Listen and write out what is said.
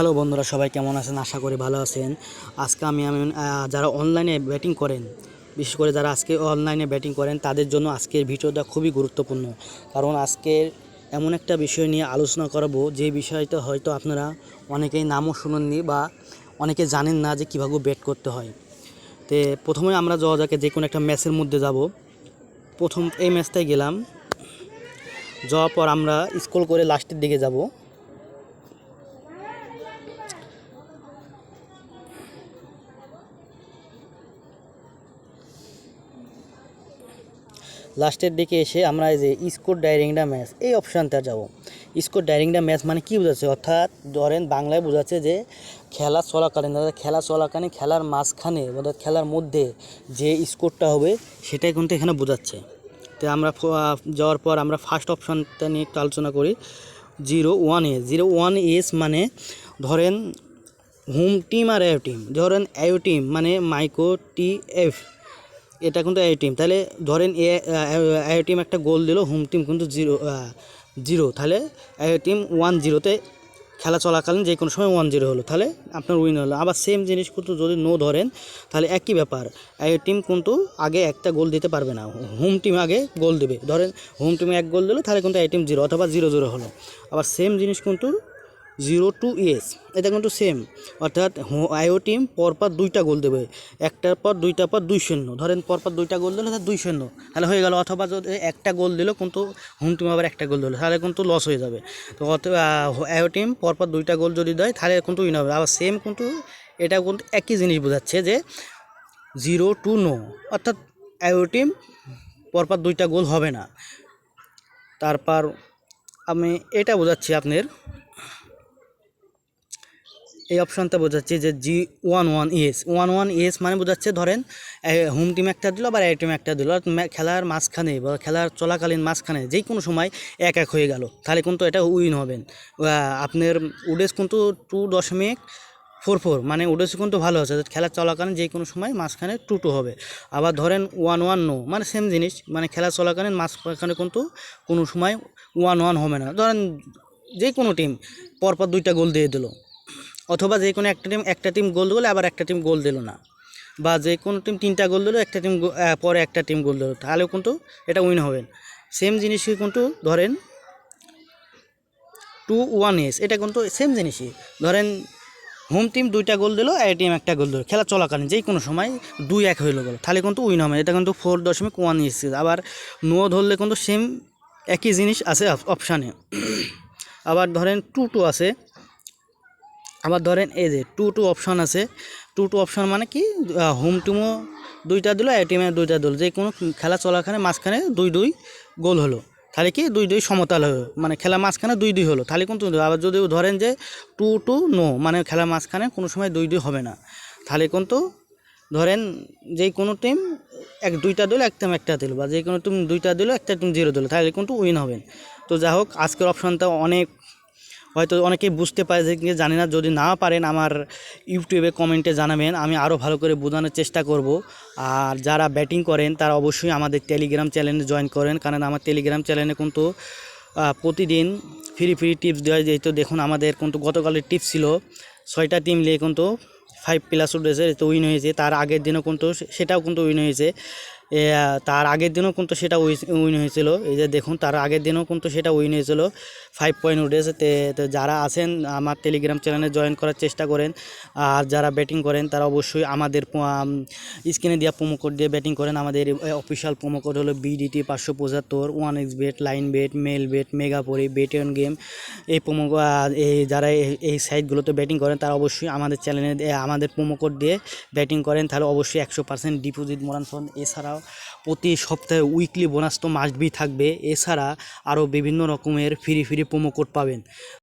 Hello বন্ধুরা, সবাই কেমন আছেন? আশা করি ভালো আছেন। আজকে আমি আমি যারা অনলাইনে ব্যাটিং করেন, বিশেষ করে যারা আজকে অনলাইনে ব্যাটিং করেন, তাদের জন্য আজকের ভিডিওটা খুবই গুরুত্বপূর্ণ। কারণ আজকের এমন একটা বিষয় নিয়ে আলোচনা করাবো, যে বিষয়টা হয়তো আপনারা অনেকেই নামও শুনেননি বা অনেকে জানেন না যে কীভাবে ব্যাট করতে হয়। তে প্রথমে আমরা যাওয়া যাকে, যে কোনো একটা ম্যাচের মধ্যে যাব। প্রথম এই ম্যাচটায় গেলাম। যাওয়ার পর আমরা স্কুল করে লাস্টের দিকে যাব। লাস্টের দিকে এসে আমরা এই যে স্কোর ডাইরিংটা ম্যাচ, এই অপশানটা যাব। স্কোর ডাইরিংটা ম্যাচ মানে কী বোঝাচ্ছে? অর্থাৎ ধরেন বাংলায় বোঝাচ্ছে যে খেলা চলাকালীন, অর্থাৎ খেলা চলাকালীন খেলার মাঝখানে, অর্থাৎ খেলার মধ্যে যে স্কোরটা হবে, সেটাই কিন্তু এখানে বোঝাচ্ছে। তো আমরা যাওয়ার পর আমরা ফার্স্ট অপশানটা নিয়ে একটু আলোচনা করি। Zero one S zero one S মানে ধরেন হোম টিম আর এও টিম ধরেন এও টিম মানে মাইকো টি এফ এটা কিন্তু এ টিম তাহলে ধরেন এ এ টিম একটা গোল দিল হোম টিম কিন্তু জিরো জিরো তাহলে এ টিম ওয়ান জিরোতে খেলা চলাকালীন যে কোনো সময় ওয়ান জিরো হলো। তাহলে আপনার উইন হলো। আবার সেম জিনিস কিন্তু যদি নো ধরেন, তাহলে একই ব্যাপার। এ টিম কিন্তু আগে একটা গোল দিতে পারবে না। হোম টিম আগে গোল দেবে। ধরেন হোম টিমে এক গোল দিলো, তাহলে কিন্তু এ টিম জিরো অথবা জিরো জিরো হলো। আবার সেম জিনিস কিন্তু জিরো টু ইয়েস এটা কিন্তু সেম অর্থাৎ আইও টিম পরপর দুইটা গোল দেবে। একটার পর দুইটার পর দুই শূন্য। ধরেন পরপর দুইটা গোল দিলে দুই শূন্য। তাহলে হয়ে গেল, অথবা যদি একটা গোল দিল, কিন্তু হোম টিম আবার একটা গোল দিল, তাহলে কিন্তু লস হয়ে যাবে। তো আইও টিম পরপর দুইটা গোল যদি দেয়, তাহলে কিন্তু উইন হবে। আবার সেম কিন্তু এটা কিন্তু একই জিনিস বোঝাচ্ছে যে জিরো টু নো। অর্থাৎ আইও টিম পরপর দুইটা গোল হবে না। তারপর আমি এটা বোঝাচ্ছি আপনার এই অপশনটা বোঝাচ্ছে যে G one one S one one S মানে বোঝাচ্ছে, ধরেন হোম টিম একটা দিল বা এ টিম একটা দিল খেলার মাঝখানে বা খেলার চলাকালীন মাঝখানে যে কোনো সময় এক এক হয়ে গেল। তাহলে কিন্তু এটা উইন হবেন। আপনার উডেস কিন্তু টু দশমিক ফোর ফোর মানে উডেস কিন্তু ভালো আছে। খেলা চলাকালীন যে কোনো সময় মাঝখানে টু টু হবে। আবার ধরেন ওয়ান ওয়ান নো মানে সেম জিনিস মানে খেলা চলাকালীন মাঝখানে কিন্তু কোনো সময় ওয়ান ওয়ান হবে না। ধরেন যে কোনো টিম পরপর দুইটা গোল দিয়ে দিলো। অথবা যে কোনো একটা টিম একটা টিম গোল দিল, আবার একটা টিম গোল দিল না। বা যে কোনো টিম তিনটা গোল দিল, একটা টিম পরে একটা টিম গোল দিল। তাহলেও কিন্তু এটা উইন হবেন সেম জিনিসই কিন্তু ধরেন টু ওয়ান এস এটা কিন্তু সেম জিনিসই। ধরেন হোম টিম দুইটা গোল দিল এ টিম একটা গোল দিল। খেলা চলাকালীন যেই কোনো সময় দুই এক হয়ে গেল তাহলে কিন্তু উইন হবে। এটা কিন্তু ফোর দশমিক ওয়ান এস আবার নো ধরলে কিন্তু সেম একই জিনিস আছে অপশানে আবার ধরেন টু টু আছে। আবার ধরেন এই যে টু টু অপশান আছে। টু টু অপশান মানে কি? হোম টিমও দুইটা দিল এ টিমে দুইটা দিল। যে কোনো খেলা চলাখানে মাঝখানে দুই দুই গোল হলো। তাহলে কি? দুই দুই সমতাল হলো। মানে খেলা মাঝখানে দুই দুই হলো। তাহলে কিন্তু আবার যদি ধরেন যে টু টু নো মানে খেলা মাঝখানে কোনো সময় দুই দুই হবে না। তাহলে কিন্তু ধরেন যে কোনো টিম এক দুইটা দিল, এক টিম একটা দিল। বা যে কোনো টিম দুইটা দিল, একটা টিম জিরো দিল। তাহলে কিন্তু উইন হবেন। তো যাই হোক, আজকের অপশানটা অনেক হয়তো অনেকেই বুঝতে পারে যে জানি না, যদি না পারেন আমার ইউটিউবে কমেন্টে জানাবেন, আমি আরও ভালো করে বোঝানোর চেষ্টা করব। আর যারা ব্যাটিং করেন, তারা অবশ্যই আমাদের টেলিগ্রাম চ্যানেলে জয়েন করেন, কারণ আমার টেলিগ্রাম চ্যানেলে কিন্তু প্রতিদিন ফ্রি ফ্রি টিপস দেওয়া যেহেতু দেখুন, আমাদের কিন্তু গতকালের টিপস ছিল, ছয়টা টিম নিয়ে কিন্তু ফাইভ প্লাস উঠেছে, তো উইন হয়েছে। তার আগের দিনও কিন্তু সেটাও কিন্তু উইন হয়েছে। তার আগের দিনও কিন্তু সেটা উইন হয়েছিল। এই যে দেখুন, তার আগের দিনও কিন্তু সেটা উইন হয়েছিল। ফাইভ পয়েন্ট উঠেছে তে যারা আছেন, আমার টেলিগ্রাম চ্যানেলে জয়েন করার চেষ্টা করেন। আর যারা ব্যাটিং করেন, তারা অবশ্যই আমাদের স্ক্রিনে দেওয়া প্রোমো কোড দিয়ে ব্যাটিং করেন। আমাদের অফিসিয়াল প্রোমো কোড হলো বিডিটি পাঁচশো পঁচাত্তর one X bet line bet mel bet Megapari bet on game এই প্রোমো এই যারা এই- এই সাইটগুলোতে ব্যাটিং করেন, তারা অবশ্যই আমাদের চ্যানেলে আমাদের প্রোমো কোড দিয়ে ব্যাটিং করেন। তাহলে অবশ্যই একশো পার্সেন্ট ডিপোজিট মোরান ফোন এছাড়াও প্রতি সপ্তাহে উইকলি বোনাস তো মাস্ট বি থাকবে। এছাড়া আরও বিভিন্ন রকমের ফ্রি ফ্রি প্রোমো কোড পাবেন।